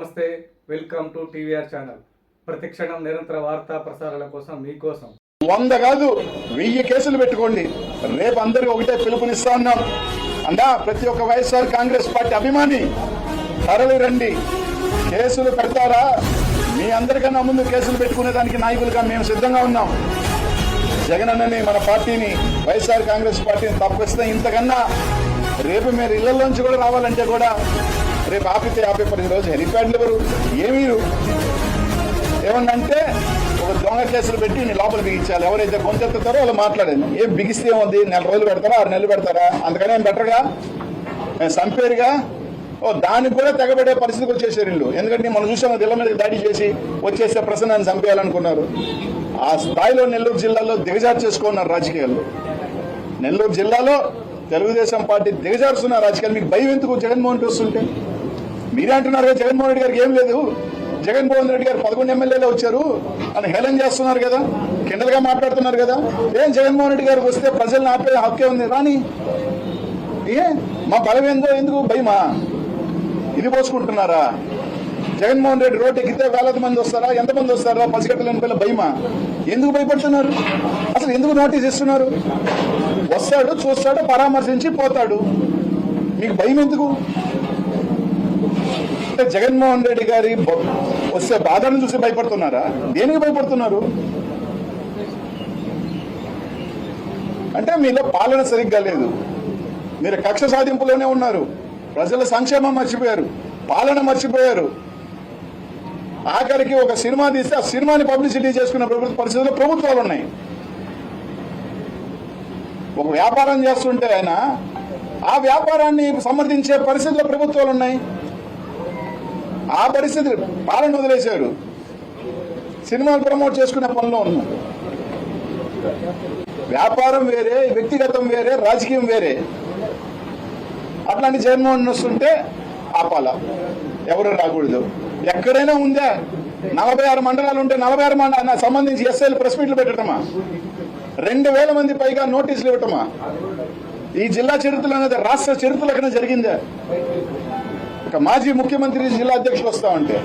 నమస్తే welcome to TVR channel. ప్రతిక్షణం నిరంతర వార్తా ప్రసారాల కోసం మీకోసం. వంద కాదు వెయ్యి కేసులు పెట్టుకోండి. రేపు అందరికి ఒకటే పిలుపునిస్తా ఉన్నాం అందా ప్రతి ఒక్క వైఎస్ఆర్ కాంగ్రెస్ పార్టీ అభిమాని తరలి రండి. కేసులు పెడతారా? మీ అందరికన్నా ముందు కేసులు పెట్టుకునే దానికి నాయకులుగా మేము సిద్ధంగా ఉన్నాం. జగన్ అన్నని మన పార్టీని వైఎస్ఆర్ కాంగ్రెస్ పార్టీని తప్పిస్తే ఇంతకన్నా రేపు మీరు ఇళ్ళలోంచి కూడా రావాలంటే కూడా రేపు ఆపితే ఆపే పదిహేను రోజు హెలిప్యాడ్లు ఎవరు? ఏమీరు ఏమన్నంటే ఒక దొంగ కేసులు పెట్టి నేను లోపల బిగించాలి ఎవరైతే కొంచెత్తారో వాళ్ళు మాట్లాడాను ఏం బిగిస్తే ఏముంది? నెల రోజులు పెడతారా? ఆరు నెలలు పెడతారా? అందుకని ఏం బెటర్గా సంపేరుగా? ఓ దానికి కూడా తెగబడే పరిస్థితికి వచ్చేసారు వీళ్ళు. ఎందుకంటే మనం చూసాము దిల్ల మీద దాడి చేసి వచ్చేసే ప్రసన్నాన్ని చంపేయాలనుకున్నారు. ఆ స్థాయిలో నెల్లూరు జిల్లాలో దిగజారు చేసుకున్నారు రాజకీయాలు. నెల్లూరు జిల్లాలో తెలుగుదేశం పార్టీ దిగజారుస్తున్న రాజకీయాలు. మీకు భయం ఎందుకు? జగన్మోహన్ రెడ్డి వస్తుంటే? మీరే అంటున్నారు కదా జగన్మోహన్ రెడ్డి గారికి ఏం లేదు. జగన్మోహన్ రెడ్డి గారు పదకొండు ఎమ్మెల్యేలు వచ్చారు. అని హేళన చేస్తున్నారు కదా. కిండలుగా మాట్లాడుతున్నారు కదా. ఏం జగన్మోహన్ రెడ్డి గారికి వస్తే ప్రజల్ని ఆపే హక్కే ఉంది. రాని ఏ? మా బలం ఏందో ఎందుకు భయమా? ఇది పోసుకుంటున్నారా? జగన్మోహన్ రెడ్డి రోడ్డు ఎక్కితే వేలాది మంది వస్తారా? ఎంతమంది వస్తారా? పసిగట్టలేని పిల్ల భయమా? ఎందుకు భయపడుతున్నారు? అసలు ఎందుకు నోటీస్ ఇస్తున్నారు? వస్తాడు చూస్తాడు పరామర్శించి పోతాడు. మీకు భయం ఎందుకు? అంటే జగన్మోహన్ రెడ్డి గారి వస్తే బాధను చూసి భయపడుతున్నారా? దేనికి భయపడుతున్నారు? అంటే మీలో పాలన సరిగ్గా లేదు. మీరు కక్ష సాధింపులోనే ఉన్నారు. ప్రజల సంక్షేమం మర్చిపోయారు. పాలన మర్చిపోయారు. ఆఖరికి ఒక సినిమా తీస్తే ఆ సినిమాని పబ్లిసిటీ చేసుకున్న ప్రభుత్వ పరిస్థితుల్లో ప్రభుత్వాలు ఉన్నాయి. ఒక వ్యాపారం చేస్తుంటే ఆయన ఆ వ్యాపారాన్ని సమర్థించే పరిస్థితుల్లో ప్రభుత్వాలు ఉన్నాయి. ఆ పరిస్థితి పాలన వదిలేశాడు సినిమాలు ప్రమోట్ చేసుకునే పనిలో ఉన్నాం. వ్యాపారం వేరే వ్యక్తిగతం వేరే రాజకీయం వేరే. అట్లాంటి జగన్మోహన్ వస్తుంటే ఆపాల. ఎవరు రాకూడదు. ఎక్కడైనా ఉందా. నలభై ఆరు మండలాలు ఉంటే నలభై ఆరు మండల సంబంధించి ఎస్ఐలు ప్రెస్ మీట్లు పెట్టడమా రెండు వేల మంది పైగా నోటీసులు ఇవ్వటమా? ఈ జిల్లా చరిత్రలో అనేది రాష్ట్ర చరిత్రలో జరిగిందా? మాజీ ముఖ్యమంత్రి జిల్లా అధ్యక్షులు వస్తామంటే